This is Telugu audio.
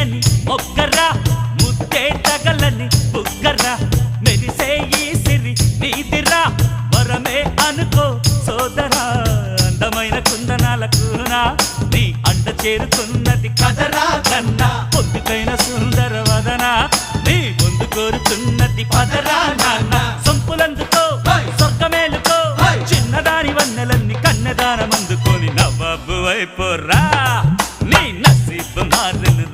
తీయని ఒక్కరా ముద్దే తగలని బుగ్గరా మెరిసే ఈ సిరి నీదిరా. వరమే అనుకో సోదరా అందమైన కుందనాలకు నా నీ అంట చేరుతున్నది కదరా కన్నా. పొద్దుకైన సుందర వదన నీ ముందు కోరుతున్నది పదరా నాన్న. సొంపులందుకో స్వర్గమేలుకో చిన్నదాని వన్నెలన్నీ కన్నెదానమందుకొని నవ్వబ్బు వైపోరా నీ నసీబు మారును